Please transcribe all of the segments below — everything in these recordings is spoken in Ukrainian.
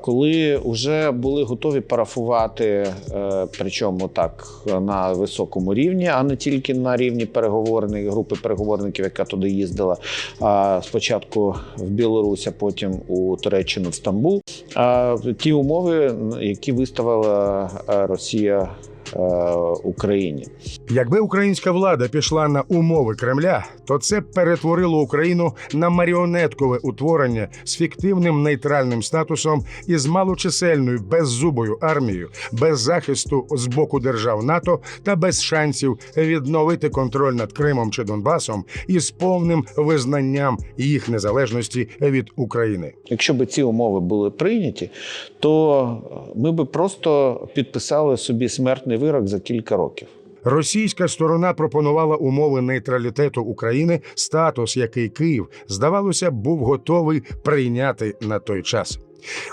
коли вже були готові парафувати, е, причому так на високому рівні, а не тільки на рівні переговорної групи переговорників, яка туди їздила спочатку в Білорусь, а потім у Туреччину в Стамбул. Ті умови, які виставила е, Росія е, Україні. Якби українська влада пішла на умови Кремля, то це перетворило Україну на маріонеткове утворення з фіктивним нейтральним статусом і з малочисельною беззубою армією, без захисту з боку держав НАТО та без шансів відновити контроль над Кримом чи Донбасом і з повним визнанням їх незалежності від України. Якщо б ці умови були прийняті, то ми би просто підписали собі смертний вирок за кілька років. Російська сторона пропонувала умови нейтралітету України, статус, який Київ, здавалося, був готовий прийняти на той час.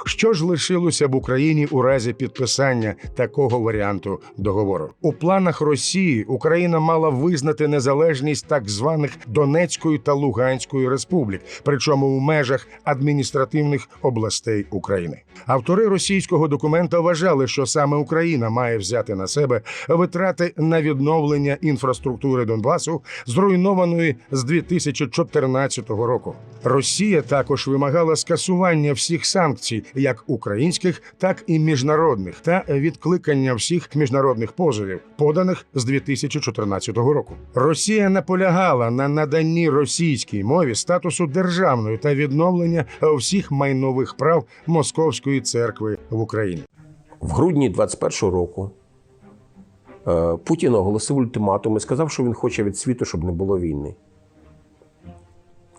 Що ж лишилося б Україні у разі підписання такого варіанту договору? У планах Росії Україна мала визнати незалежність так званих Донецької та Луганської республік, причому у межах адміністративних областей України. Автори російського документа вважали, що саме Україна має взяти на себе витрати на відновлення інфраструктури Донбасу, зруйнованої з 2014 року. Росія також вимагала скасування всіх санкцій, як українських, так і міжнародних, та відкликання всіх міжнародних позовів, поданих з 2014 року. Росія наполягала на наданні російській мові статусу державної та відновлення всіх майнових прав Московської церкви в Україні. В грудні 21-го року е, Путін оголосив ультиматум і сказав, що він хоче від світу, щоб не було війни.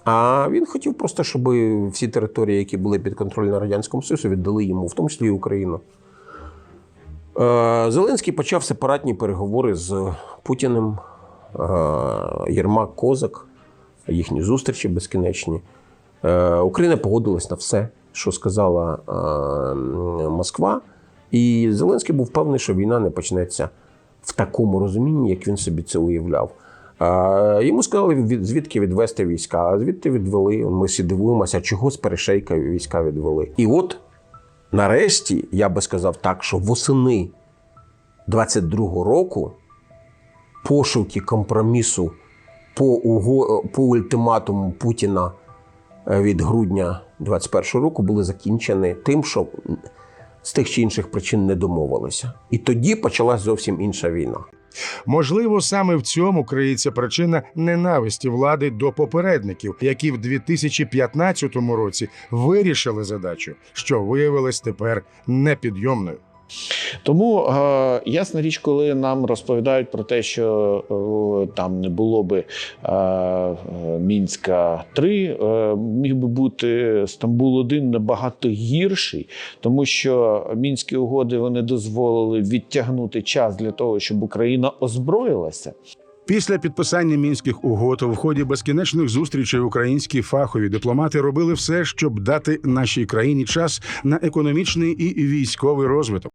А він хотів просто, щоб всі території, які були під контролем Радянському Союзу, віддали йому, в тому числі і Україну. Е, Зеленський почав сепаратні переговори з Путіним, е, Єрмак Козак, їхні зустрічі безкінечні. Е, Україна погодилась на все, що сказала Москва. І Зеленський був певний, що війна не почнеться в такому розумінні, як він собі це уявляв. Йому сказали, звідки відвести війська, а звідти відвели. Ми всі дивуємося, чого з перешейка війська відвели. І от нарешті, я би сказав так, що восени 22-го року пошуки компромісу по, уго... по ультиматуму Путіна е, від грудня 21-го року були закінчені тим, що з тих чи інших причин не домовилися. І тоді почалась зовсім інша війна. Можливо, саме в цьому криється причина ненависті влади до попередників, які в 2015 році вирішили задачу, що виявилась тепер непідйомною. Тому е, ясна річ, коли нам розповідають про те, що е, там не було би е, Мінська 3 е, міг би бути Стамбул 1 набагато гірший, тому що мінські угоди вони дозволили відтягнути час для того, щоб Україна озброїлася. Після підписання мінських угод в ході безкінечних зустрічей українські фахові дипломати робили все, щоб дати нашій країні час на економічний і військовий розвиток.